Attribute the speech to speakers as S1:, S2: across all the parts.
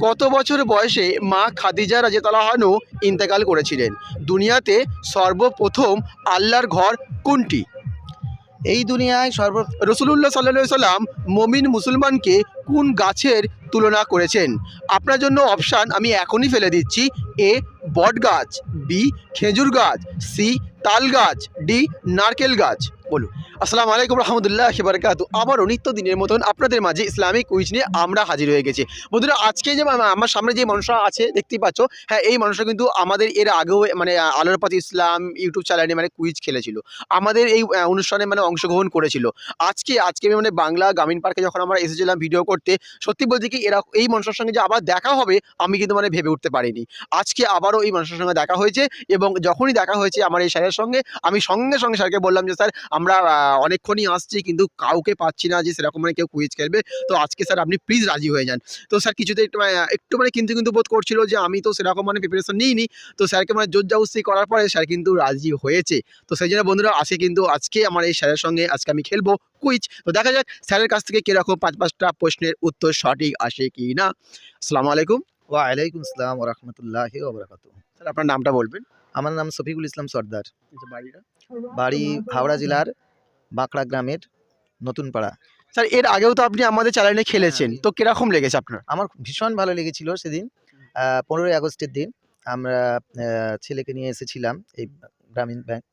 S1: কত বছর বয়সে মা খাদিজা রাজেতালাহানু ইন্তেকাল করেছিলেন? দুনিয়াতে সর্বপ্রথম আল্লাহর ঘর কোনটি?
S2: এই দুনিয়ায় সর্ব
S1: রসুলুল্লাহ সাল্লা সাল্লাম মমিন মুসলমানকে কোন গাছের তুলনা করেছেন? আপনার জন্য অপশান আমি এখনই ফেলে দিচ্ছি। এ, বট গাছ, বি, খেজুর গাছ, সি, তাল গাছ, ডি, নারকেল গাছ। বলুন। আসসালামু আলাইকুম রহমতুল্লাহ বারকাতু আবারও নিত্য দিনের মতন আপনাদের মাঝে ইসলামিক কুইজ নিয়ে আমরা হাজির হয়ে গেছি। বন্ধুরা, আজকে যে আমার সামনে যে মানুষরা আছে, দেখতেই পাচ্ছ হ্যাঁ এই মানুষরা কিন্তু আমাদের এর আগেও মানে আলোর পাতি ইসলাম ইউটিউব চ্যানেলে মানে কুইজ খেলেছিল। আমাদের এই অনুষ্ঠানে মানে অংশগ্রহণ করেছিল। আজকে আজকে আমি মানে বাংলা গ্রামীণ পার্কে যখন আমরা এসেছিলাম ভিডিও করতে, সত্যি বলতে কি, এরা, এই মানুষের সঙ্গে যে আবার দেখা হবে, আমি কিন্তু মানে ভেবে উঠতে পারিনি। আজকে আবারও এই মানুষের সঙ্গে দেখা হয়েছে এবং যখনই দেখা হয়েছে আমার এই স্যারের সঙ্গে, আমি সঙ্গে সঙ্গে স্যারকে বললাম যে, স্যার, আমরা অনেকক্ষণই আসছি কিন্তু কাউকে পাচ্ছি না যে সেরকম মানে কেউ কুইজ খেলবে। তো আজকে স্যার আপনি প্লিজ রাজি হয়ে যান। তো স্যার কিছুতে একটু মানে, একটু মানে কিন্তু কিন্তু বোধ করছিল যে আমি তো সেরকম মানে প্রিপারেশন নিইনি। তো স্যারকে মানে জোর জাউসি করার পরে স্যার কিন্তু রাজি হয়েছে। তো সেই জন্য বন্ধুরা আজকে কিন্তু আজকে আমার এই স্যারের সঙ্গে আজকে আমি খেলব কুইজ তো দেখা যাক স্যারের কাছ থেকে কীরকম পাঁচ পাঁচটা প্রশ্নের উত্তর সঠিক আসে কি না আসসালামু আলাইকুম।
S2: ওয়ালাইকুম আসসালাম রহমতুল্লাহ ওবরাকাত
S1: স্যার আপনার নামটা বলবেন।
S2: আমার নাম শফিকুল ইসলাম সর্দার। বাড়ি হাওড়া জেলার বাঁকড়া গ্রামের নতুন পাড়া।
S1: স্যার এর আগেও তো আপনি আমাদের চ্যানেলে খেলেছেন।
S2: হ্যাঁ।
S1: তো কীরকম লেগেছে আপনার?
S2: আমার ভীষণ ভালো লেগেছিল সেদিন। পনেরোই আগস্টের দিন আমরা ছেলেকে নিয়ে এসেছিলাম এই গ্রামীণ ব্যাংক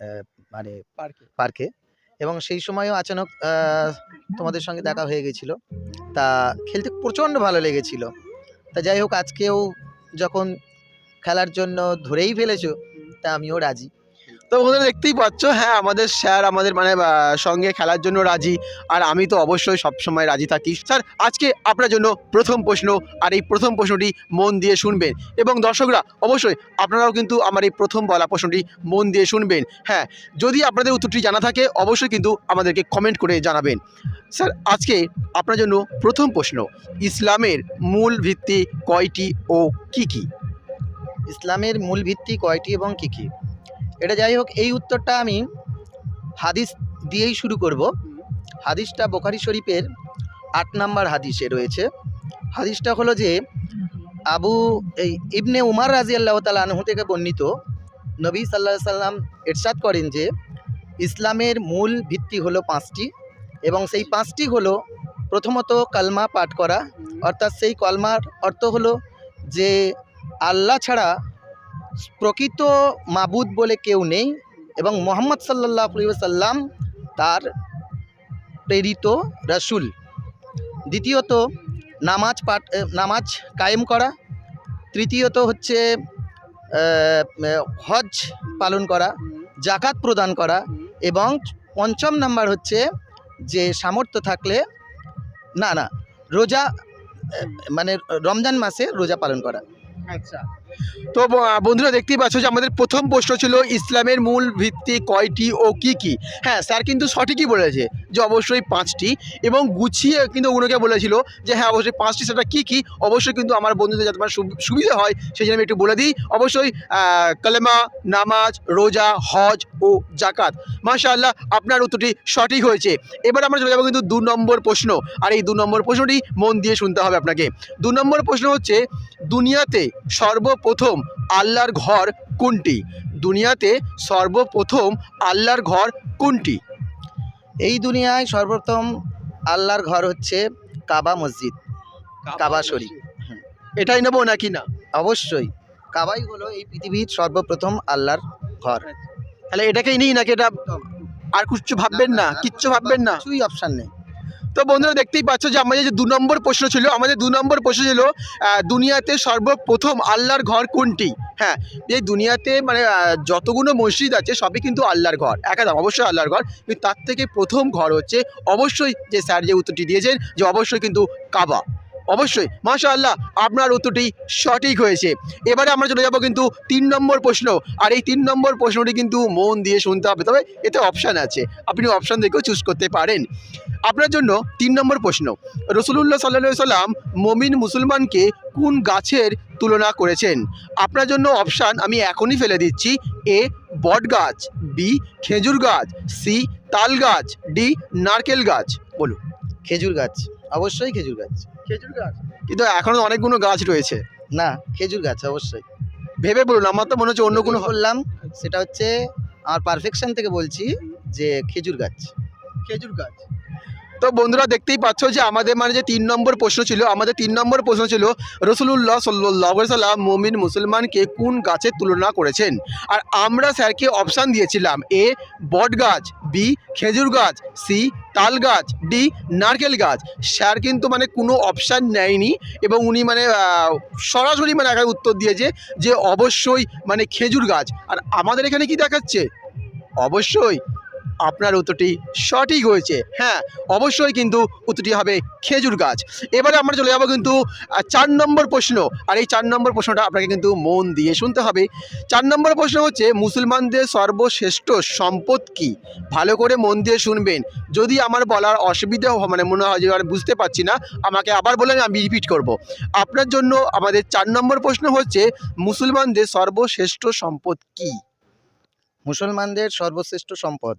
S2: মানে পার্কে। এবং সেই সময়ও আচানক তোমাদের সঙ্গে দেখা হয়ে গেছিল। তা খেলতে প্রচণ্ড ভালো লেগেছিল। তা যাই হোক আজকেও যখন খেলার জন্য ধরেই ফেলেছো তা আমিও রাজি।
S1: তো বন্ধুরা দেখতেই পাচ্ছ হ্যাঁ আমাদের স্যার আমাদের মানে সঙ্গে খেলার জন্য রাজি, আর আমি তো অবশ্যই সবসময় রাজি থাকি। স্যার, আজকে আপনার জন্য প্রথম প্রশ্ন, আর এই প্রথম প্রশ্নটি মন দিয়ে শুনবেন। এবং দর্শকরা, অবশ্যই আপনারাও কিন্তু আমার এই প্রথম বলা প্রশ্নটি মন দিয়ে শুনবেন। হ্যাঁ যদি আপনাদের উত্তরটি জানা থাকে, অবশ্যই কিন্তু আমাদেরকে কমেন্ট করে জানাবেন। স্যার, আজকে আপনার জন্য প্রথম প্রশ্ন, ইসলামের মূল ভিত্তি কয়টি ও কি কি?
S2: ইসলামের মূল ভিত্তি কয়টি এবং কী কী? এটা যাই হোক, এই উত্তরটা আমি হাদিস দিয়েই শুরু করব। হাদিসটা বোখারি শরীফের আট নাম্বার হাদিসে রয়েছে। হাদিসটা হলো যে, আবু, এই ইবনে উমার রাজি আল্লাহ তালা আনহু থেকে বর্ণিত নবী সাল্লাহ সাল্লাম এরশাদ করেন যে, ইসলামের মূল ভিত্তি হলো পাঁচটি এবং সেই পাঁচটি হলো প্রথমত কালমা পাঠ করা। অর্থাৎ সেই কলমার অর্থ হলো যে, আল্লাহ ছাড়া প্রকৃত মাবুদ বলে কেউ নেই এবং মোহাম্মদ সাল্লাহ সাল্লাম তার প্রেরিত রসুল। দ্বিতীয়ত, নামাজ পাঠ নামাজ কায়েম করা। তৃতীয়ত হচ্ছে হজ পালন করা জাকাত প্রদান করা এবং পঞ্চম নাম্বার হচ্ছে যে সামর্থ্য থাকলে, না না, রোজা মানে রমজান মাসে রোজা পালন করা।
S1: আচ্ছা। তো বন্ধুরা দেখতেই পাচ্ছ যে আমাদের প্রথম প্রশ্ন ছিল, ইসলামের মূল ভিত্তি কয়টি ও কি কি? হ্যাঁ স্যার কিন্তু সঠিকই বলেছে যে অবশ্যই পাঁচটি এবং গুছিয়ে কিন্তু ওগুলোকে বলেছিল যে হ্যাঁ অবশ্যই পাঁচটি, সেটা কি কি? অবশ্যই কিন্তু আমার বন্ধুদের যাতে আমার সুবিধা হয়, সেই জন্য আমি একটু বলে দিই। অবশ্যই কালেমা, নামাজ, রোজা, হজ ও জাকাত মাশাআল্লাহ, আপনার উত্তরটি সঠিক হয়েছে। এবার আমরা চলে যাব কিন্তু দু নম্বর প্রশ্ন। আর এই দু নম্বর প্রশ্নটি মন দিয়ে শুনতে হবে আপনাকে। দু নম্বর প্রশ্ন হচ্ছে, দুনিয়াতে সর্বপ্রথম আল্লাহর ঘর কোনটি? দুনিয়াতে সর্বপ্রথম আল্লাহর ঘর কোনটি?
S2: এই দুনিয়ায় সর্বপ্রথম আল্লাহর ঘর হচ্ছে কাবা মসজিদ কাবা শরীফ।
S1: এটাই নেব নাকি না?
S2: অবশ্যই। কাবাই হলো এই পৃথিবীর সর্বপ্রথম আল্লাহর ঘর।
S1: তাহলে এটাকেই নিই নাকি এটা? আর কিচ্ছু ভাববেন না কিচ্ছু ভাববেন না?
S2: কিছুই অপশান নেই।
S1: তো বন্ধুরা দেখতেই পাচ্ছ যে আমাদের যে দু নম্বর প্রশ্ন ছিল, আমাদের দু নম্বর প্রশ্ন ছিল দুনিয়াতে সর্বপ্রথম আল্লাহর ঘর কোনটি? হ্যাঁ এই দুনিয়াতে মানে যতগুলো মসজিদ আছে সবই কিন্তু আল্লাহর ঘর, একদম অবশ্যই আল্লাহর ঘর। কিন্তু তার থেকে প্রথম ঘর হচ্ছে অবশ্যই যে স্যার যে উত্তরটি দিয়েছেন যে অবশ্যই কিন্তু কাবা। অবশ্যই মাশা আল্লাহ আপনার উত্তরটি সঠিক হয়েছে। এবারে আমরা চলে যাব কিন্তু তিন নম্বর প্রশ্ন, আর এই তিন নম্বর প্রশ্নটি কিন্তু মন দিয়ে শুনতে হবে, তবে এতে অপশান আছে। আপনি অপশান দেখেও চুজ করতে পারেন। আপনার জন্য তিন নম্বর প্রশ্ন, রসুলুল্লাহ সাল্লা সাল্লাম মমিন মুসলমানকে কোন গাছের তুলনা করেছেন? আপনার জন্য অপশান আমি এখনই ফেলে দিচ্ছি, এ, বট গাছ, বি, খেজুর গাছ, সি, তাল গাছ, ডি, নারকেল গাছ। বলুন।
S2: খেজুর গাছ, অবশ্যই খেজুর গাছ।
S1: খেজুর গাছ? কিন্তু এখনও অনেকগুলো গাছ রয়েছে।
S2: না খেজুর গাছ অবশ্যই।
S1: ভেবে বলুন আমার তো মনে হচ্ছে অন্য কোনো
S2: বললাম সেটা হচ্ছে আর পারফেকশন থেকে বলছি যে খেজুর গাছ।
S1: খেজুর গাছ? তো বন্ধুরা দেখতেই পাচ্ছ যে আমাদের মানে যে তিন নম্বর প্রশ্ন ছিল, আমাদের তিন নম্বর প্রশ্ন ছিল রসুল্লাহ সাল্লাহ সাল্লাম মমিন মুসলমানকে কোন গাছের তুলনা করেছেন? আর আমরা স্যারকে অপশান দিয়েছিলাম, এ বট গাছ, বি খেজুর গাছ, সি তাল গাছ, ডি নারকেল গাছ। স্যার কিন্তু মানে কোনো অপশান নেয়নি এবং উনি মানে সরাসরি মানে একটা উত্তর দিয়েছে যে অবশ্যই মানে খেজুর গাছ। আর আমাদের এখানে কি দেখাচ্ছে? অবশ্যই আপনার উত্তরটি সঠিক হয়েছে। হ্যাঁ অবশ্যই কিন্তু উত্তরটি হবে খেজুর গাছ। এবারে আমরা চলে যাব কিন্তু চার নম্বর প্রশ্ন। আর এই চার নম্বর প্রশ্নটা আপনাকে কিন্তু মন দিয়ে শুনতে হবে। চার নম্বর প্রশ্ন হচ্ছে, মুসলমানদের সর্বশ্রেষ্ঠ সম্পদ কি? ভালো করে মন দিয়ে শুনবেন। যদি আমার বলার অসুবিধা মানে মনে হয় যে আমি বুঝতে পারছি না, আমাকে আবার বলেন, আমি রিপিট করব। আপনার জন্য আমাদের চার নম্বর প্রশ্ন হচ্ছে, মুসলমানদের সর্বশ্রেষ্ঠ সম্পদ কি?
S2: মুসলমানদের সর্বশ্রেষ্ঠ সম্পদ।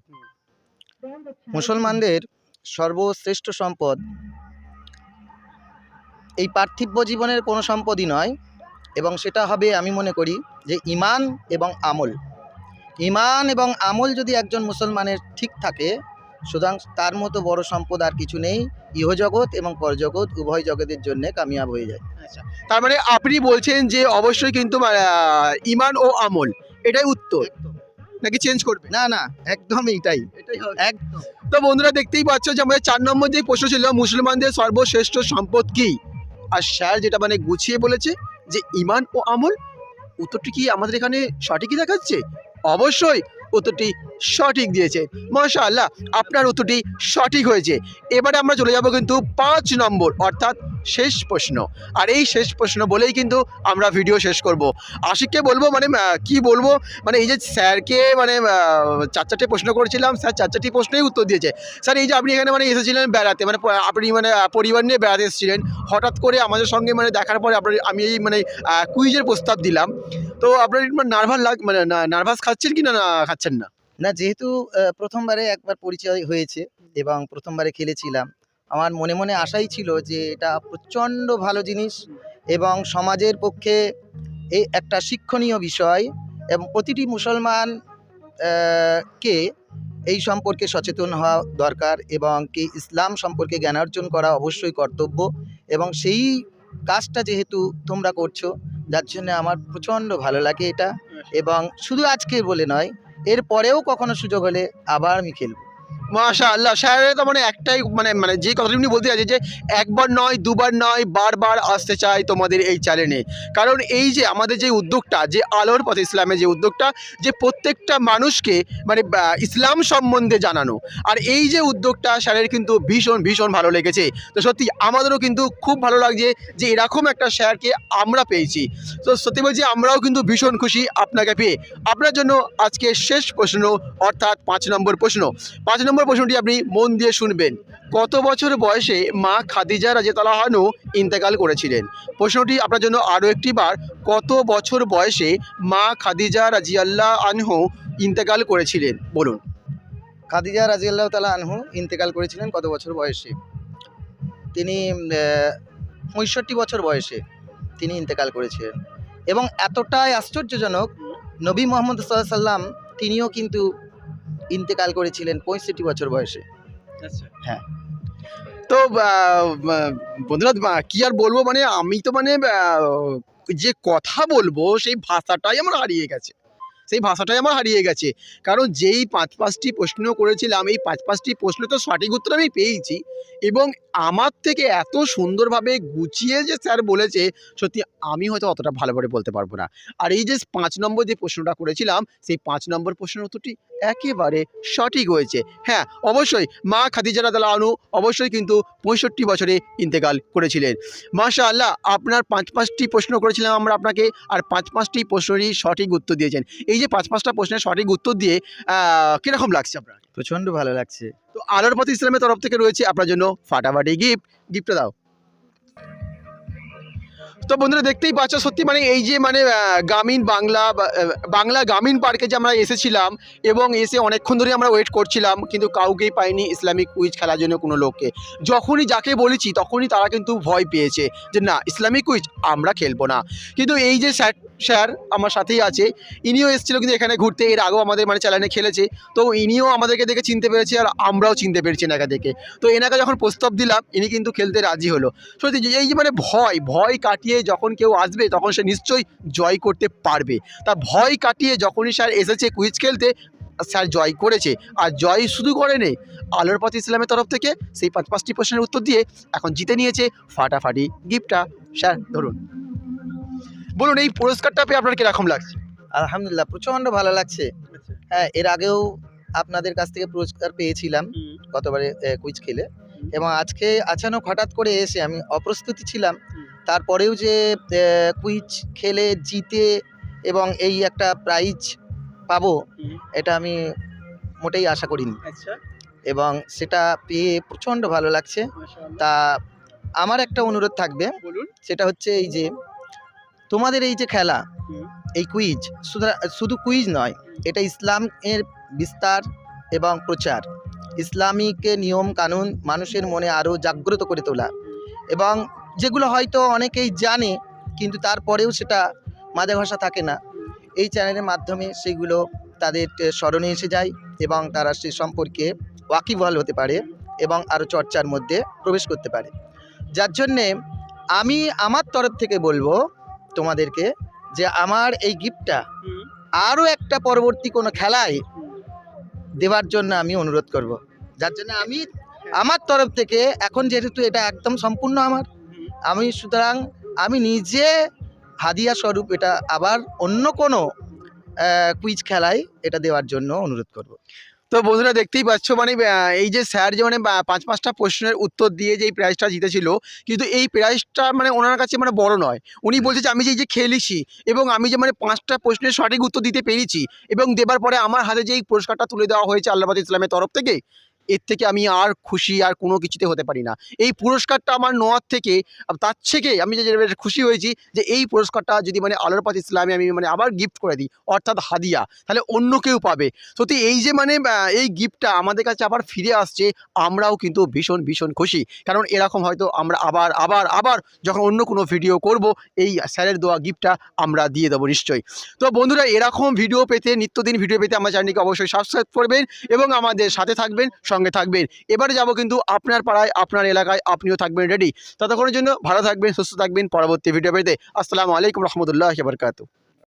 S2: মুসলমানদের সর্বশ্রেষ্ঠ সম্পদ এই পার্থিব্য জীবনের কোনো সম্পদই নয় এবং সেটা হবে আমি মনে করি যে ইমান এবং আমল। ইমান এবং আমল যদি একজন মুসলমানের ঠিক থাকে সুতরাং তার মতো বড় সম্পদ আর কিছু নেই। ইহজগৎ এবং পরজগৎ উভয় জগতের জন্যে কামিয়াব হয়ে যায়।
S1: আচ্ছা তার মানে আপনি বলছেন যে অবশ্যই কিন্তু ইমান ও আমল এটাই উত্তর। নাকি চেঞ্জ করবে?
S2: না না একদম এইটাই
S1: এটাই
S2: একদম।
S1: তো বন্ধুরা দেখতেই পাচ্ছ যে আমাদের চার নম্বর যে প্রশ্ন ছিল মুসলমানদের সর্বশ্রেষ্ঠ সম্পদ কি? আর স্যার যেটা মানে গুছিয়ে বলেছে যে ইমান ও আমল উত্তরটি কি আমাদের এখানে সঠিকই দেখাচ্ছে? অবশ্যই উত্তরটি সঠিক দিয়েছে। মাশা আল্লাহ আপনার উত্তরটি সঠিক হয়েছে। এবারে আমরা চলে যাব কিন্তু পাঁচ নম্বর অর্থাৎ শেষ প্রশ্ন। আর এই শেষ প্রশ্ন বলেই কিন্তু আমরা ভিডিও শেষ করব। আশিককে বলব মানে কি বলব? মানে এই যে স্যারকে মানে চার চারটে প্রশ্ন করেছিলাম, স্যার চার চারটি প্রশ্নেই উত্তর দিয়েছে। স্যার, এই যে আপনি এখানে মানে এসেছিলেন বেড়াতে মানে আপনি মানে পরিবার নিয়ে বেড়াতে এসেছিলেন, হঠাৎ করে আমাদের সঙ্গে মানে দেখার পরে আপনার, আমি এই মানে কুইজের প্রস্তাব দিলাম। তো আপনার নার্ভাস লাগ মানে নার্ভাস খাচ্ছেন কি না খাচ্ছেন না?
S2: না, যেহেতু প্রথমবারে একবার পরিচয় হয়েছে এবং প্রথমবারে খেলেছিলাম আমার মনে মনে আশাই ছিল যে এটা প্রচণ্ড ভালো জিনিস এবং সমাজের পক্ষে এই একটা শিক্ষণীয় বিষয় এবং প্রতিটি মুসলমান কে এই সম্পর্কে সচেতন হওয়া দরকার এবং কি ইসলাম সম্পর্কে জ্ঞান অর্জন করা অবশ্যই কর্তব্য এবং সেই কাজটা যেহেতু তোমরা করছ, যার জন্য আমার প্রচণ্ড ভালো লাগে এটা এবং শুধু আজকে বলে নয়, এর পরেও কখনো সুযোগ হলে আবার আমি খেলব।
S1: মাশা আল্লাহ স্যারের তো মানে একটাই মানে মানে যে কথাটা উনি বলতে চাইছে যে একবার নয়, দুবার নয়, বারবার আসতে চাই তোমাদের এই চ্যানেলে কারণ এই যে আমাদের যে উদ্যোগটা, যে আলোর পথে ইসলামের যে উদ্যোগটা, যে প্রত্যেকটা মানুষকে মানে ইসলাম সম্বন্ধে জানানো। আর এই যে উদ্যোগটা স্যারের কিন্তু ভীষণ ভীষণ ভালো লেগেছে। তো সত্যি আমাদেরও কিন্তু খুব ভালো লাগছে যে এরকম একটা স্যারকে আমরা পেয়েছি। তো সত্যি বলছি, আমরাও কিন্তু ভীষণ খুশি আপনাকে পেয়ে। আপনার জন্য আজকে শেষ প্রশ্ন, অর্থাৎ পাঁচ নম্বর প্রশ্ন। পাঁচ নম্বর প্রশ্নটি আপনি মন দিয়ে শুনবেন। কত বছর বয়সে মা খাদিজা রাজেতালাহানু ইন্তেকাল করেছিলেন? প্রশ্নটি আপনার জন্য আরও একটি বার। কত বছর বয়সে মা খাদিজা রাজিয়াল্লাহ আনহু ইন্তেকাল করেছিলেন? বলুন।
S2: খাদিজা রাজিয়াল্লাহ তালা আনহু ইন্তেকাল করেছিলেন কত বছর বয়সে? তিনি পঁয়ষট্টি বছর বয়সে তিনি ইন্তেকাল করেছিলেন। এবং এতটাই আশ্চর্যজনক, নবী মোহাম্মদ সাল্লাম তিনিও কিন্তু ইন্তেকাল করেছিলেন পঁয়ষট্টি বছর বয়সে। হ্যাঁ।
S1: তো বন্ধুরা কি আর বলব? মানে আমি তো মানে যে কথা বলব সেই ভাষাটাই আমার হারিয়ে গেছে। সেই ভাষাটাই আমার হারিয়ে গেছে। কারণ যেই পাঁচ পাঁচটি প্রশ্ন করেছিলাম, এই পাঁচ পাঁচটি প্রশ্ন তো সঠিক উত্তর আমি পেয়েছি এবং আমার থেকে এত সুন্দরভাবে গুছিয়ে যে স্যার বলেছে, সত্যি আমি হয়তো অতটা ভালো করে বলতে পারব না। আর এই যে পাঁচ নম্বর যে প্রশ্নটা করেছিলাম, সেই পাঁচ নম্বর প্রশ্নের উত্তরটি একেবারে সঠিক হয়েছে। হ্যাঁ অবশ্যই মা খাদিজা রাদাল আনু অবশ্যই কিন্তু পঁয়ষট্টি বছরে ইন্তেকাল করেছিলেন। মাশা আল্লাহ আপনার পাঁচ পাঁচটি প্রশ্ন করেছিলাম আমরা আপনাকে, আর পাঁচ পাঁচটি প্রশ্নেরই সঠিক উত্তর দিয়েছেন। এই যে পাঁচ পাঁচটা প্রশ্নের সঠিক উত্তর দিয়ে কীরকম লাগছে আপনার?
S2: প্রচণ্ড ভালো লাগছে।
S1: তো আলোর পথ ইসলামের তরফ থেকে রয়েছে আপনার জন্য ফাটাফাটি গিফট গিফটটা দাও। তো বন্ধুরা দেখতেই পাচ্ছ, সত্যি মানে এই যে মানে গ্রামীণ বাংলা বাংলা গ্রামীণ পার্কে যে আমরা এসেছিলাম এবং এসে অনেকক্ষণ ধরে আমরা ওয়েট করছিলাম, কিন্তু কাউকেই পাইনি ইসলামিক কুইজ খেলার জন্য কোনো লোককে। যখনই যাকে বলেছি, তখনই তারা কিন্তু ভয় পেয়েছে যে না, ইসলামিক কুইজ আমরা খেলব না। কিন্তু এই যে স্যার স্যার আমার সাথেই আছে, ইনিও এসেছিল কিন্তু এখানে ঘুরতে, এর আগেও আমাদের মানে চ্যানেলে খেলেছে। তো ইনিও আমাদেরকে দেখে চিনতে পেরেছে আর আমরাও চিনতে পেরেছি এনাকে দেখে। তো এনাকে যখন প্রস্তাব দিলাম, ইনি কিন্তু খেলতে রাজি হলো। সত্যি এই যে মানে ভয় ভয় কাটিয়ে যখন কেউ আসবে তখন সে নিশ্চয়ই জয় করতে পারবে। তা ভয় কাটিয়ে যখনই স্যার এসেছে কুইজ খেলতে স্যার জয় করেছে। আর জয় শুধু করেনি আলোর পথ ইসলামের তরফ থেকে সেই পাঁচ পাঁচটি প্রশ্নের উত্তর দিয়ে এখন জিতে নিয়েছে ফাটাফাটি গিফটটা। স্যার ধরুন। বলুন এই পুরস্কারটা পেয়ে আপনার কীরকম লাগছে?
S2: আলহামদুলিল্লাহ প্রচণ্ড ভালো লাগছে। হ্যাঁ এর আগেও আপনাদের কাছ থেকে পুরস্কার পেয়েছিলাম গতবারে কুইজ খেলে। এবং আজকে আচানক হঠাৎ করে এসে আমি অপ্রস্তুতি ছিলাম। তারপরেও যে কুইজ খেলে জিতে এবং এই একটা প্রাইজ পাবো এটা আমি মোটেই আশা করিনি।
S1: আচ্ছা।
S2: এবং সেটা পেয়ে প্রচণ্ড ভালো লাগছে। তা আমার একটা অনুরোধ থাকবে। সেটা হচ্ছে এই যে তোমাদের এই যে খেলা এই কুইজ শুধু শুধু কুইজ নয় এটা ইসলামের বিস্তার এবং প্রচার। ইসলামিক নিয়ম কানুন মানুষের মনে আরও জাগ্রত করে তোলা। এবং যেগুলো হয়তো অনেকেই জানে কিন্তু তারপরেও সেটা মাঝে ভাষা থাকে না। এই চ্যানেলের মাধ্যমে সেগুলো তাদের স্মরণে এসে যায় এবং তারা সে সম্পর্কে ওয়াকিবহাল হতে পারে এবং আরও চর্চার মধ্যে প্রবেশ করতে পারে। যার জন্যে আমি আমার তরফ থেকে বলব তোমাদেরকে যে আমার এই গিফটটা আরও একটা পরবর্তী কোনো খেলায় দেওয়ার জন্য আমি অনুরোধ করব। যার জন্য আমি আমার তরফ থেকে এখন যেহেতু এটা একদম সম্পূর্ণ আমার আমি সুতরাং আমি নিজে হাদিয়া স্বরূপ এটা আবার অন্য কোনো কুইজ খেলায় এটা দেওয়ার জন্য অনুরোধ করব।
S1: তো বন্ধুরা দেখতেই পাচ্ছ মানে এই যে স্যার যে মানে পাঁচ পাঁচটা প্রশ্নের উত্তর দিয়ে যে এই প্রাইজটা জিতেছিল কিন্তু এই প্রাইজটা মানে ওনার কাছে মানে বড় নয় উনি বলছে যে আমি যে এই যে খেলেছি এবং আমি যে মানে পাঁচটা প্রশ্নের সঠিক উত্তর দিতে পেরেছি এবং দেবার পরে আমার হাতে যে এই পুরস্কারটা তুলে দেওয়া হয়েছে আল্লাহাদ ইসলামের তরফ থেকে এর থেকে আমি আর খুশি আর কোনো কিছুতে হতে পারি না। এই পুরস্কারটা আমার নেওয়ার থেকে তার থেকে আমি যে খুশি হয়েছি যে এই পুরস্কারটা যদি মানে আলোর পাত ইসলামে আমি মানে আবার গিফট করে দিই, অর্থাৎ হাদিয়া, তাহলে অন্য কেউ পাবে। সত্যি এই যে মানে এই গিফটটা আমাদের কাছে আবার ফিরে আসছে, আমরাও কিন্তু ভীষণ ভীষণ খুশি। কারণ এরকম হয়তো আমরা আবার আবার আবার যখন অন্য কোনো ভিডিও করব, এই স্যারের দেওয়া গিফটটা আমরা দিয়ে দেবো নিশ্চয়ই। তো বন্ধুরা, এরকম ভিডিও পেতে, নিত্যদিন ভিডিও পেতে আমার চ্যানেলকে অবশ্যই সাবস্ক্রাইব করবেন এবং আমাদের সাথে থাকবেন। সঙ্গে থাকবেন। এবারে যাব কিন্তু আপনার পাড়ায়, আপনার এলাকায়, আপনিও থাকবেন রেডি ততক্ষণের জন্য ভালো থাকবেন, সুস্থ থাকবেন। পরবর্তী ভিডিও পেতে আসসালামু আলাইকুম রহমতুল্লাহ বরকাতু